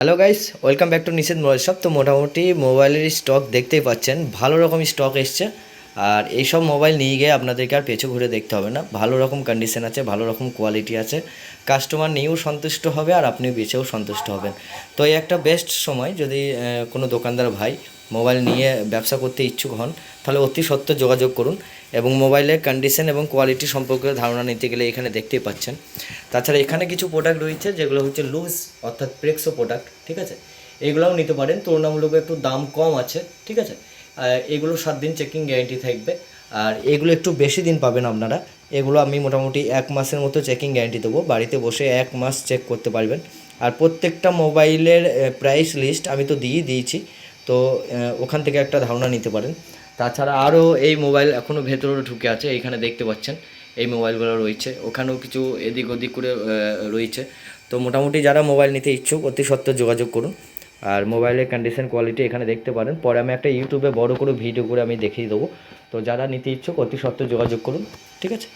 Hello guys welcome back to নিষেধ mobile shop তো মোটামুটি মোবাইলের স্টক দেখতেই পাচ্ছেন, ভালো রকম স্টক এসছে। আর এইসব মোবাইল নিয়ে গিয়ে আপনাদেরকে আর পেছু ঘুরে দেখতে হবে না। ভালো রকম কন্ডিশন আছে, ভালো রকম কোয়ালিটি আছে। কাস্টমার নিয়েও সন্তুষ্ট হবে আর আপনি বেচেও সন্তুষ্ট হবেন। তো এই একটা বেস্ট সময় যদি কোনো দোকানদার ভাই মোবাইল নিয়ে ব্যবসা করতে ইচ্ছুক হন, তাহলে অতি সত্য যোগাযোগ করুন এবং মোবাইলের কন্ডিশন এবং কোয়ালিটি সম্পর্কে ধারণা নিতে গেলে এখানে দেখতেই পাচ্ছেন। তাছাড়া এখানে কিছু প্রোডাক্ট রয়েছে, যেগুলো হচ্ছে লুজ অর্থাৎ প্রেক্সো প্রোডাক্ট ঠিক আছে? এগুলোও নিতে পারেন। তুলনামূলক একটু দাম কম আছে, ঠিক আছে? এগুলো সাত দিন চেকিং গ্যারেন্টি থাকবে। আর এগুলো একটু বেশি দিন পাবেন আপনারা। এগুলো আমি মোটামুটি এক মাসের মতো চেকিং গ্যারেন্টি দেবো। বাড়িতে বসে এক মাস চেক করতে পারবেন। আর প্রত্যেকটা মোবাইলের প্রাইস লিস্ট আমি তো দিয়েই দিয়েছি। তো ওখান থেকে একটা ধারণা নিতে পারেন। তাছাড়া আরও এই মোবাইল এখনও ভেতরে ঢুকে আছে, এইখানে দেখতে পাচ্ছেন। এই মোবাইলগুলো রয়েছে। ওখানেও কিছু এদিক ওদিক করে রয়েছে। তো মোটামুটি যারা মোবাইল নিতে ইচ্ছুক, অতি সত্ত্বেও যোগাযোগ করুন। আর মোবাইলের কন্ডিশন কোয়ালিটি এখানে দেখতে পারেন। পরে আমি একটা ইউটিউবে বড় করে ভিডিও করে আমি দেখিয়ে দেবো। তো যারা নিতে ইচ্ছুক, অতি সত্ত্বেও যোগাযোগ করুন। ঠিক আছে?